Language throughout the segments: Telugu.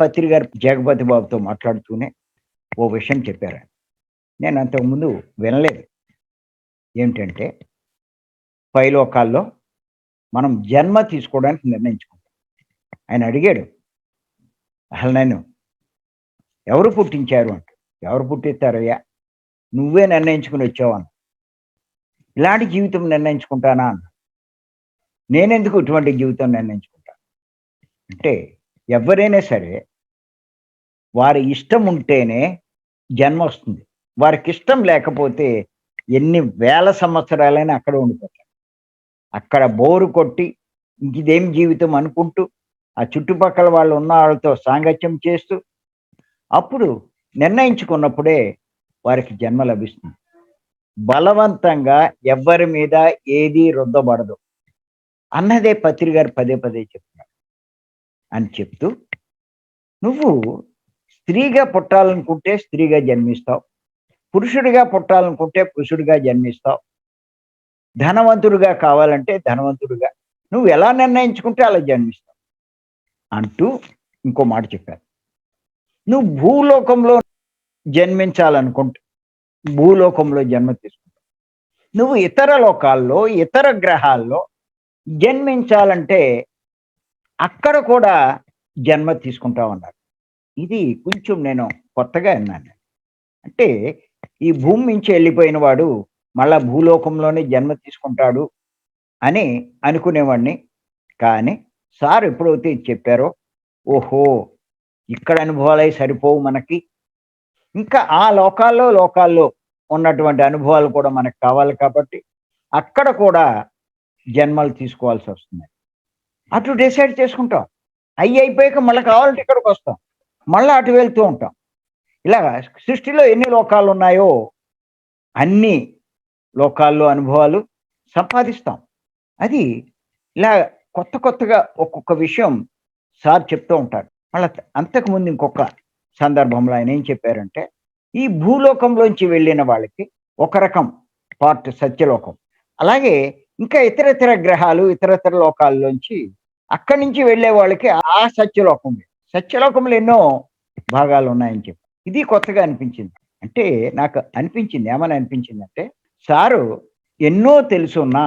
పత్రి గారు జగపతి బాబుతో మాట్లాడుతూనే ఓ విషయం చెప్పారు నేను అంతకుముందు వినలేదు. ఏమిటంటే పైలోకాల్లో మనం జన్మ తీసుకోవడానికి నిర్ణయించుకుంటాం. ఆయన అడిగాడు అసలు నేను ఎవరు పుట్టించారు అంట? ఎవరు పుట్టిస్తారయ్యా? నువ్వే నిర్ణయించుకుని వచ్చావు ఇలాంటి జీవితం నిర్ణయించుకుంటానా అన్న నేనెందుకు ఇటువంటి జీవితం నిర్ణయించుకుంటాను? అంటే ఎవరైనా సరే వారి ఇష్టం ఉంటేనే జన్మ వస్తుంది. వారికి ఇష్టం లేకపోతే ఎన్ని వేల సంవత్సరాలైనా అక్కడ ఉండిపోతారు. అక్కడ బోరు కొట్టి ఇంక ఇదేం జీవితం అనుకుంటూ ఆ చుట్టుపక్కల వాళ్ళు ఉన్న వాళ్ళతో సాంగత్యం చేస్తూ అప్పుడు నిర్ణయించుకున్నప్పుడే వారికి జన్మ లభిస్తుంది. బలవంతంగా ఎవ్వరి మీద ఏది రుద్దబడదు. అన్నదే పత్రి గారు పదే పదే చెప్తున్నారు. అని చెప్తూ నువ్వు స్త్రీగా పుట్టాలనుకుంటే స్త్రీగా జన్మిస్తావు. పురుషుడిగా పుట్టాలనుకుంటే పురుషుడిగా జన్మిస్తావు. ధనవంతుడిగా కావాలంటే ధనవంతుడిగా. నువ్వు ఎలా నిర్ణయించుకుంటే అలా జన్మిస్తావు. అంటూ ఇంకో మాట చెప్పారు. నువ్వు భూలోకంలో జన్మించాలనుకుంటే భూలోకంలో జన్మ తీసుకుంటావు. నువ్వు ఇతర లోకాల్లో ఇతర గ్రహాల్లో జన్మించాలంటే అక్కడ కూడా జన్మ తీసుకుంటా ఉన్నారు. ఇది కొంచెం నేను కొత్తగా విన్నాను. అంటే ఈ భూమి నుంచి వెళ్ళిపోయిన వాడు మళ్ళా భూలోకంలోనే జన్మ తీసుకుంటాడు అని అనుకునేవాడిని. కానీ సార్ ఎప్పుడైతే చెప్పారో ఓహో ఇక్కడ అనుభవాలై సరిపోవు మనకి. ఇంకా ఆ లోకాల్లో లోకాల్లో ఉన్నటువంటి అనుభవాలు కూడా మనకు కావాలి కాబట్టి అక్కడ కూడా జన్మలు తీసుకోవాల్సి వస్తుంది. అటు డిసైడ్ చేసుకుంటాం. అయ్యి అయిపోయాక మళ్ళీ కావాలంటే ఇక్కడికి వస్తాం. మళ్ళీ అటు వెళ్తూ ఉంటాం. ఇలా సృష్టిలో ఎన్ని లోకాలు ఉన్నాయో అన్ని లోకాల్లో అనుభవాలు సంపాదిస్తాం. అది ఇలా కొత్త కొత్తగా ఒక్కొక్క విషయం సార్ చెప్తూ ఉంటారు మళ్ళీ అంతకుముందు ఇంకొక సందర్భంలో ఆయన ఏం చెప్పారంటే ఈ భూలోకంలోంచి వెళ్ళిన వాళ్ళకి ఒక రకం పార్ట్ సత్యలోకం. అలాగే ఇంకా ఇతర ఇతర గ్రహాలు ఇతరతర లోకాల్లోంచి అక్కడి నుంచి వెళ్ళే వాళ్ళకి ఆ సత్యలోకం సత్యలోకంలో ఎన్నో భాగాలు ఉన్నాయని చెప్పి. ఇది కొత్తగా అనిపించింది. అంటే నాకు అనిపించింది ఏమని అనిపించిందంటే సారు ఎన్నో తెలుసున్నా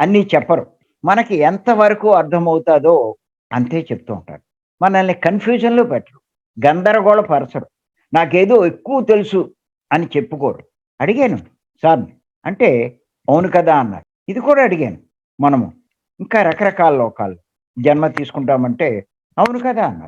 అన్నీ చెప్పరు. మనకి ఎంతవరకు అర్థమవుతాదో అంతే చెప్తూ ఉంటారు మనల్ని కన్ఫ్యూజన్లో పెట్టరు. గందరగోళ గందరగోళపరచరు నాకేదో ఎక్కువ తెలుసు అని చెప్పుకోరు. అడిగాను సార్ని. అంటే అవును కదా అన్నారు ఇది కూడా అడిగాను మనము. ఇంకా రకరకాల లోకాలు. జన్మ తీసుకుంటామంటే అవును కదా అన్నారు.